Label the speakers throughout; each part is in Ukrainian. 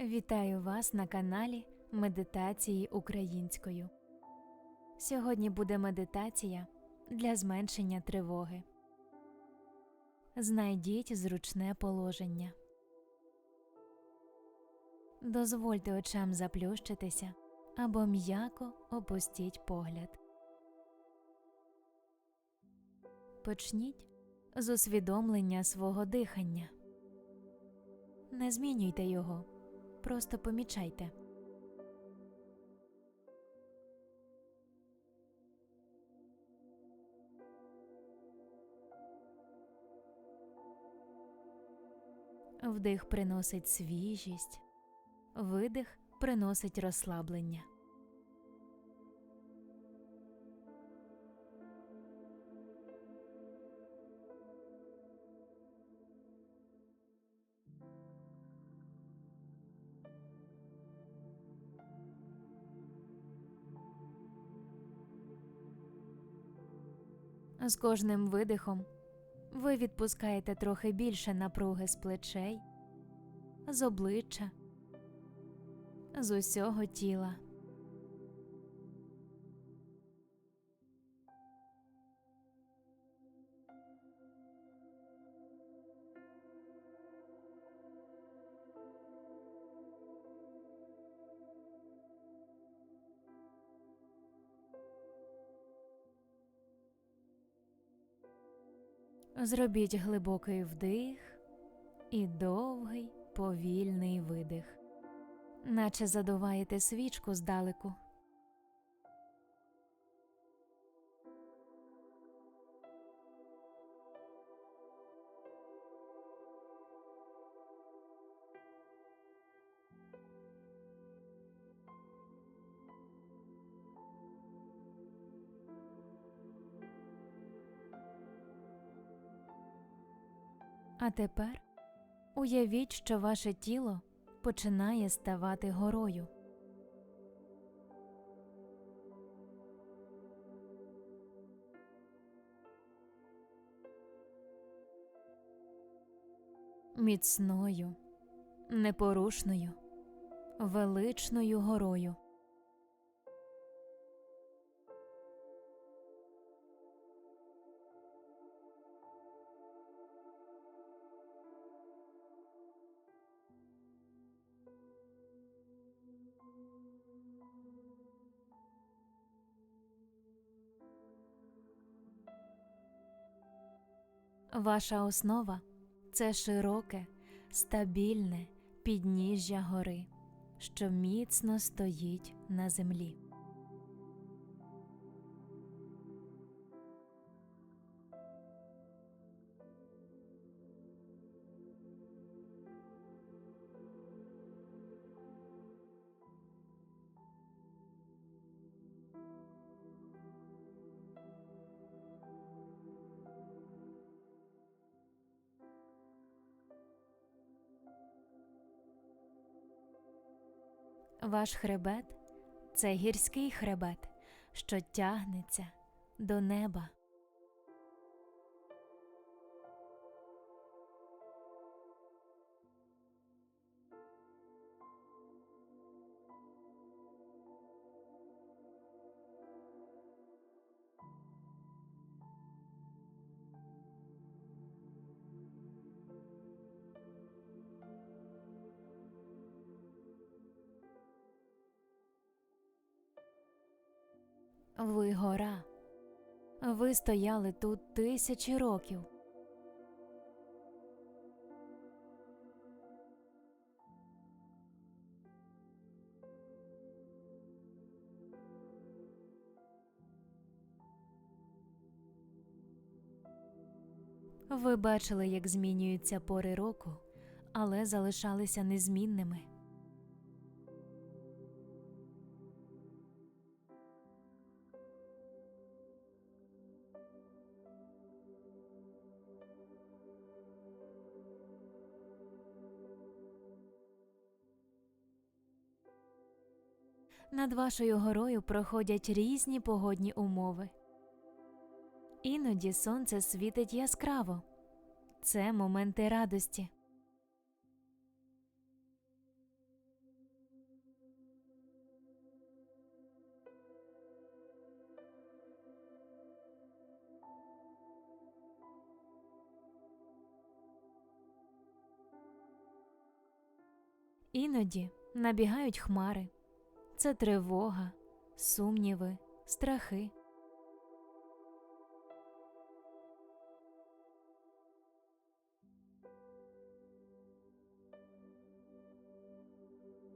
Speaker 1: Вітаю вас на каналі Медитації українською. Сьогодні буде медитація для зменшення тривоги. Знайдіть зручне положення. Дозвольте очам заплющитися або м'яко опустіть погляд. Почніть з усвідомлення свого дихання. Не змінюйте його, просто помічайте. Вдих приносить свіжість, видих приносить розслаблення. З кожним видихом ви відпускаєте трохи більше напруги з плечей, з обличчя, з усього тіла. Зробіть глибокий вдих і довгий повільний видих, наче задуваєте свічку здалеку. А тепер уявіть, що ваше тіло починає ставати горою. Міцною, непорушною, величною горою. Ваша основа це широке, стабільне підніжжя гори, що міцно стоїть на землі. Ваш хребет це гірський хребет, що тягнеться до неба. Ви гора. Ви стояли тут тисячі років. Ви бачили, як змінюються пори року, але залишалися незмінними. над вашою горою проходять різні погодні умови. Іноді сонце світить яскраво. Це моменти радості. Іноді набігають хмари. Це тривога, сумніви, страхи.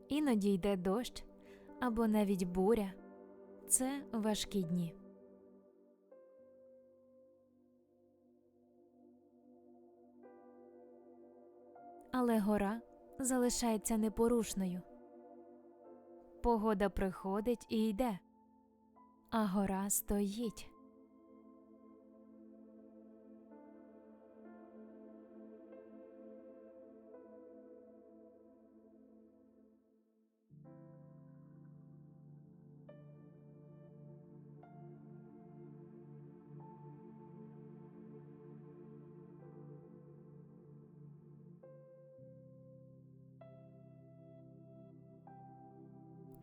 Speaker 1: Іноді йде дощ або навіть буря. Це важкі дні. Але гора залишається непорушною. Погода приходить і йде, а гора стоїть.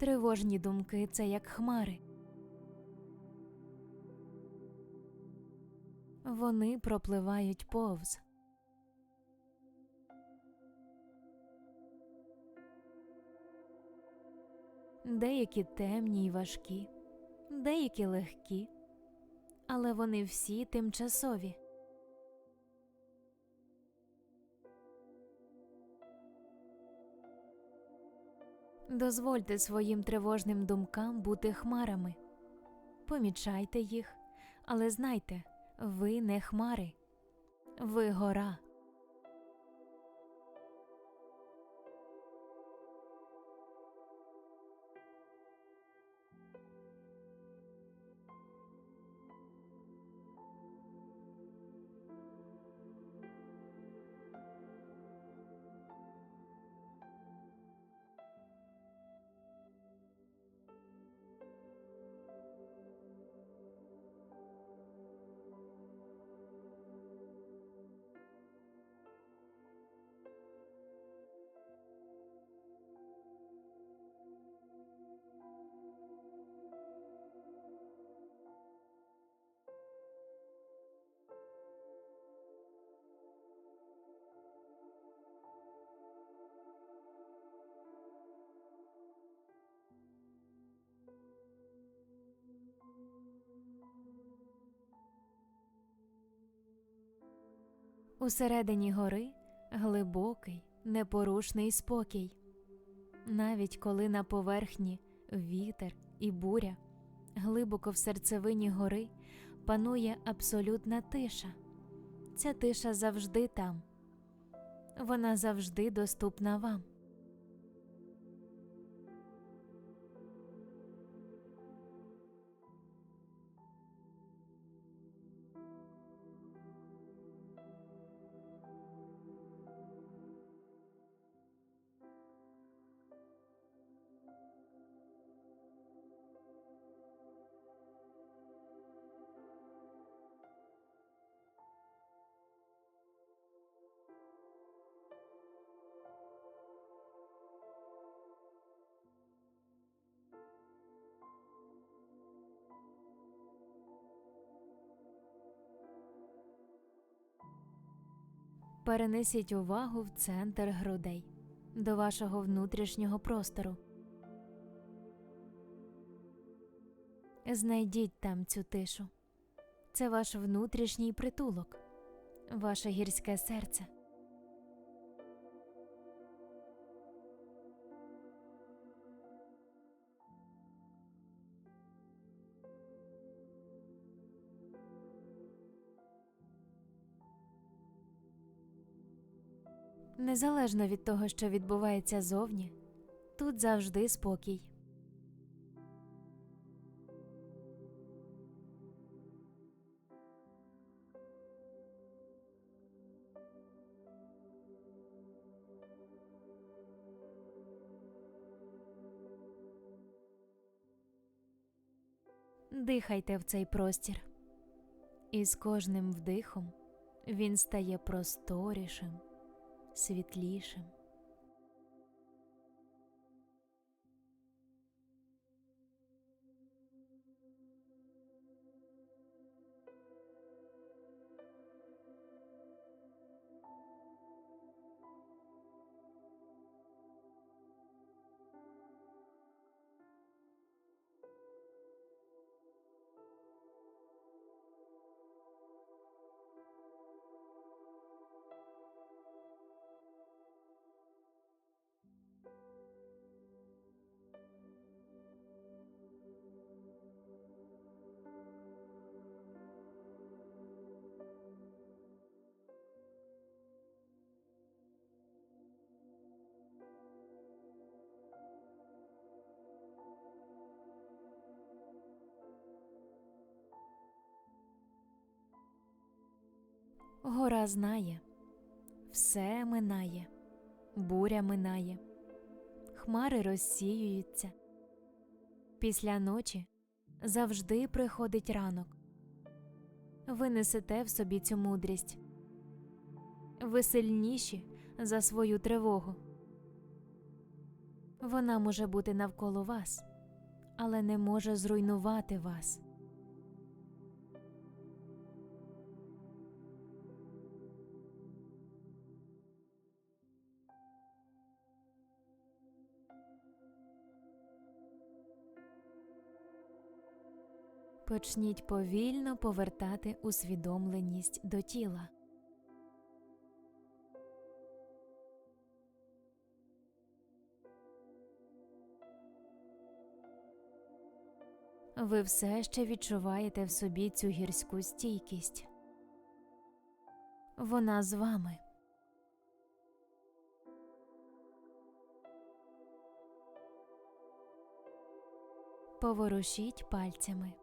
Speaker 1: Тривожні думки це як хмари. Вони пропливають повз. Деякі темні й важкі, деякі легкі, але вони всі тимчасові. Дозвольте своїм тривожним думкам бути хмарами. Помічайте їх, але знайте, ви не хмари, ви гора. Усередині гори глибокий, непорушний спокій. Навіть коли на поверхні вітер і буря, глибоко в серцевині гори панує абсолютна тиша. Ця тиша завжди там, вона завжди доступна вам. Перенесіть увагу в центр грудей до вашого внутрішнього простору. Знайдіть там цю тишу. Це ваш внутрішній притулок, ваше гірське серце. Незалежно від того, що відбувається зовні, тут завжди спокій. Дихайте в цей простір, і з кожним вдихом він стає просторішим світлішим. Гора знає, все минає, буря минає, хмари розсіюються. Після ночі завжди приходить ранок. Ви несете в собі цю мудрість. Ви сильніші за свою тривогу. Вона може бути навколо вас, але не може зруйнувати вас. Почніть повільно повертати усвідомленість до тіла. Ви все ще відчуваєте в собі цю гірську стійкість. Вона з вами. Поворушіть пальцями.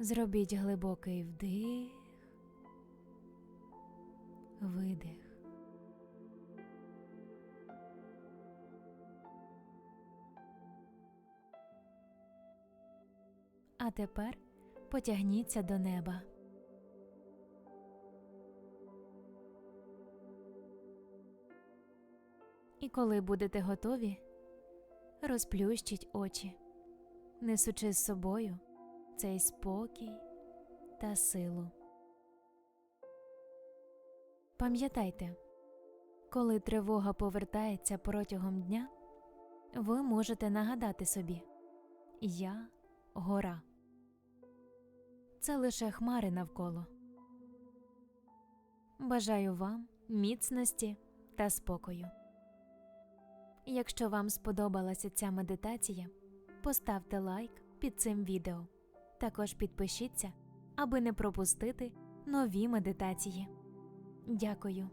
Speaker 1: Зробіть глибокий вдих, видих. А тепер потягніться до неба. І коли будете готові, розплющіть очі, несучи з собою цей спокій та силу. Пам'ятайте, коли тривога повертається протягом дня, ви можете нагадати собі Я гора. Це лише хмари навколо. Бажаю вам міцності та спокою. Якщо вам сподобалася ця медитація, поставте лайк під цим відео. Також підпишіться, аби не пропустити нові медитації. Дякую.